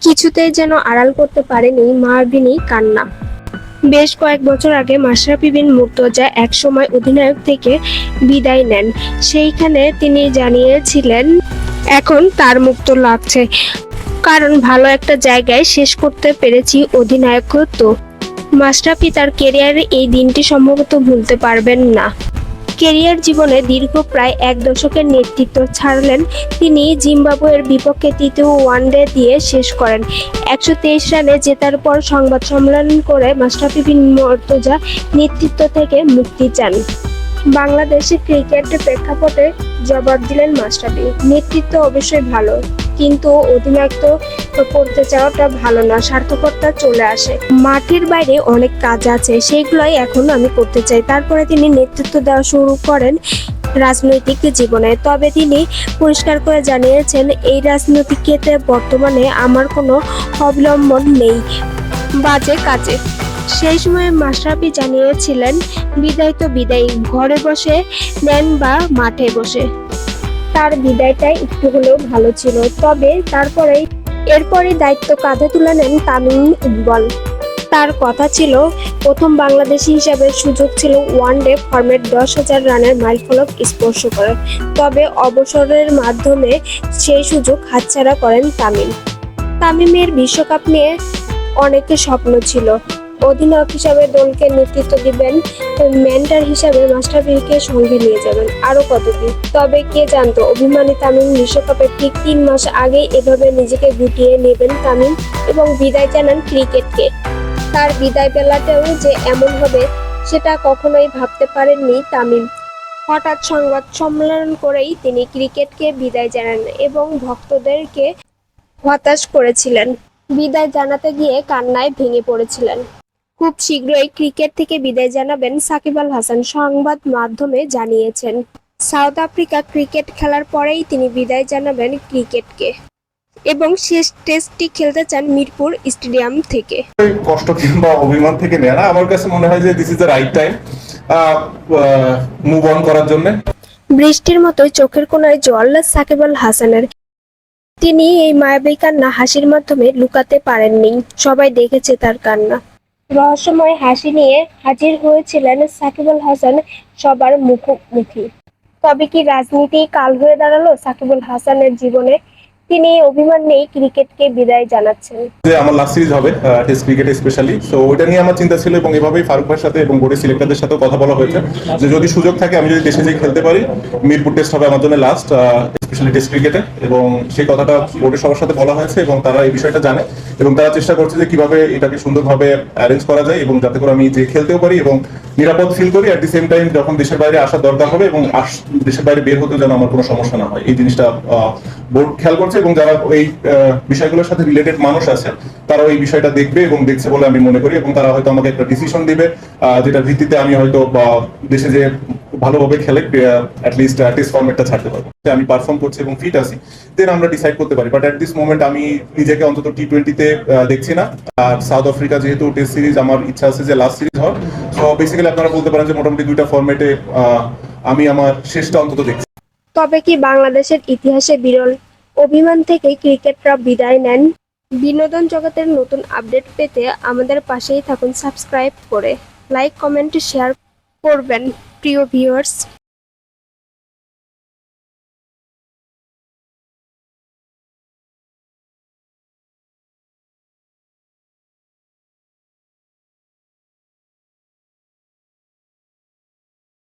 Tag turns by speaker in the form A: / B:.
A: কিছুতেই যেন আড়াল করতে পারেনি মার্ভিনী কান্না। বেশ কয়েক বছর আগে মাশরাফি বিন মুর্তজা একসময় অধিনায়ক থেকে বিদায় নেন। সেইখানে তিনি জানিয়েছিলেন, এখন তার মুক্ত লাগছে। কারণ ভালো একটা জায়গায় শেষ করতে পেরেছি অধিনায়কত্ব। মাশরাফি তার কেরিয়ারে এই দিনটি সম্ভবত ভুলতে পারবেন না। কেরিয়ার জীবনে দীর্ঘ প্রায় এক দশকের নেতৃত্ব ছাড়লেন তিনি জিম্বাবুয়ের বিপক্ষে তৃতীয় ওয়ানডে দিয়ে শেষ করেন। একশো তেইশ রানে জেতার পর সংবাদ সম্মেলন করে মাশরাফি বিন মর্তজা নেতৃত্ব থেকে মুক্তি চান। বাংলাদেশের ক্রিকেট প্রেক্ষাপটে জবাব দিলেন মাশরাফি। নেতৃত্ব অবশ্যই ভালো। কিন্তু অধিনায়কত্ব করতে চাওয়াটা ভালো না স্বার্থকর্তা চলে আসে। মাঠের বাইরে অনেক কাজ আছে, সেগুলোই এখন আমি করতে চাই। তারপরে তিনি নেতৃত্ব দেওয়া শুরু করেন রাজনৈতিক জীবনে। তবে তিনি পরিষ্কার করে জানিয়েছেন, এই রাজনৈতিক ক্ষেত্রে বর্তমানে আমার কোনো অবলম্বন নেই বাজে কাজে। সেই সময় মাশরাফি জানিয়েছিলেন, বিদায় তো বিদায় ঘরে বসে নেন বা মাঠে বসে। তার বিদায়টাই একটু হলেও ভালো ছিল। তবে তারপরে এরপরই দায়িত্ব কাঁধে তুলে নেন তামিম ইকবল। তার কথা ছিল, প্রথম বাংলাদেশি হিসাবে সুযোগ ছিল ওয়ান ডে ফরম্যাট দশ হাজার রানের মাইলফলক স্পর্শ করে তবে অবসরের মাধ্যমে সেই সুযোগ হাতছাড়া করেন তামিম। তামিমের বিশ্বকাপ নিয়ে অনেকের স্বপ্ন ছিল। অধিনায়ক হিসাবে দলকে নেতৃত্ব দিবেন, মেন্টার হিসাবে মাস্টারফিকে সঙ্গে নিয়ে যাবেন আরও কত কি তবে কে জানতো, অভিমানী তামিম বিশ্বকাপের ঠিক তিন মাস আগে এভাবে নিজেকে গুটিয়ে নেবেন তামিম এবং বিদায় জানান ক্রিকেটকে। তার বিদায় বেলাতেও যে এমন হবে, সেটা কখনোই ভাবতে পারেননি তামিম। হঠাৎ সংবাদ সম্মেলন করেই তিনি ক্রিকেটকে বিদায় জানান এবং ভক্তদেরকে হতাশ করেছিলেন। বিদায় জানাতে গিয়ে কান্নায় ভেঙে পড়েছিলেন। খুব শীঘ্রই ক্রিকেট থেকে বিদায় জানাবেন সাকিব আল হাসান সংবাদ মাধ্যমে জানিয়েছেন। সাউথ আফ্রিকা ক্রিকেট খেলার পরেই তিনি বিদায় জানাবেন ক্রিকেটকে এবং শেষ টেস্টটি খেলতে চান মিরপুর স্টেডিয়াম থেকে।
B: কষ্ট কিংবা অভিমান থেকে নেয় না। আমার কাছে মনে হয় যে this is the right time move on করার জন্য।
A: বৃষ্টির মতোই চোখের কোনায় জল সাকিব আল হাসানের। তিনি এই মায়াবী কান্না হাসির মাধ্যমে লুকাতে পারেননি। সবাই দেখেছে তার কান্না। রহস্যময় হাসি নিয়ে হাজির হয়েছিলেন সাকিবুল হাসান সবার মুখোমুখি। তবে কি রাজনীতি কাল হয়ে দাঁড়াল? সাকিবুল হাসানের জীবনে তিনি অভিমান নেই ক্রিকেটকে বিদায় জানাচ্ছেন।
B: যে আমার লাস্ট সিরিজ হবে টেস্ট ক্রিকেটে স্পেশালি সো ওটা নিয়ে আমার চিন্তা ছিল এবং এভাবেই ফারুক ভাইয়ের সাথে এবং বোর্ডের সিলেক্টরদের সাথে কথা বলা হয়েছে। যে যদি সুযোগ থাকে, আমি যদি দেশে যেয়ে খেলতে পারি, মিরপুর টেস্ট হবে আমার জন্য লাস্ট স্পেশালি টেস্ট ক্রিকেটে এবং সেই কথাটা বোর্ডের সবার সাথে বলা হয়েছে এবং তারা এই বিষয়টা জানে এবং তারা চেষ্টা করছে যে কীভাবে এটাকে সুন্দরভাবে অ্যারেঞ্জ করা যায় এবং যাতে করে আমি যে খেলতেও পারি এবং নিরাপদ ফিল করি। অ্যাট দি সেম টাইম যখন দেশের বাইরে আসার দরকার হবে এবং দেশের বাইরে বের হতে যেন আমার কোনো সমস্যা না হয়। এই জিনিসটা বোর্ড খেয়াল করছে এবং যারা এই বিষয়গুলোর সাথে রিলেটেড মানুষ আছে, তারাও এই বিষয়টা দেখবে এবং দেখছে বলে আমি মনে করি এবং তারা হয়তো আমাকে একটা ডিসিশন দিবে যেটার ভিত্তিতে আমি হয়তো দেশে যে ভালোভাবে খেলে টেস্ট ফর্মেটটা ছাড়তে পারব। আমি পারফর্ম করছি এবং ফিট আছি দেন আমরা ডিসাইড করতে পারি। বাট অ্যাট দিস মোমেন্ট আমি নিজেকে অন্তত টি টোয়েন্টিতে দেখছি না। আর সাউথ আফ্রিকা যেহেতু টেস্ট সিরিজ আমার ইচ্ছা আছে যে লাস্ট সিরিজ হয় সো বেসিক্যালি আপনারা বলতে পারেন যে মোটামুটি দুইটা ফর্মেটে আমি আমার শেষটা অন্তত দেখছি।
A: তবে কি বাংলাদেশের ইতিহাসে বিরল অভিমান থেকে ক্রিকেটরা বিদায় নেন? বিনোদন জগতের নতুন আপডেট পেতে আমাদের পাশেই থাকুন, সাবস্ক্রাইব করে। লাইক কমেন্ট শেয়ার করবেন প্রিয় ভিউয়ার্স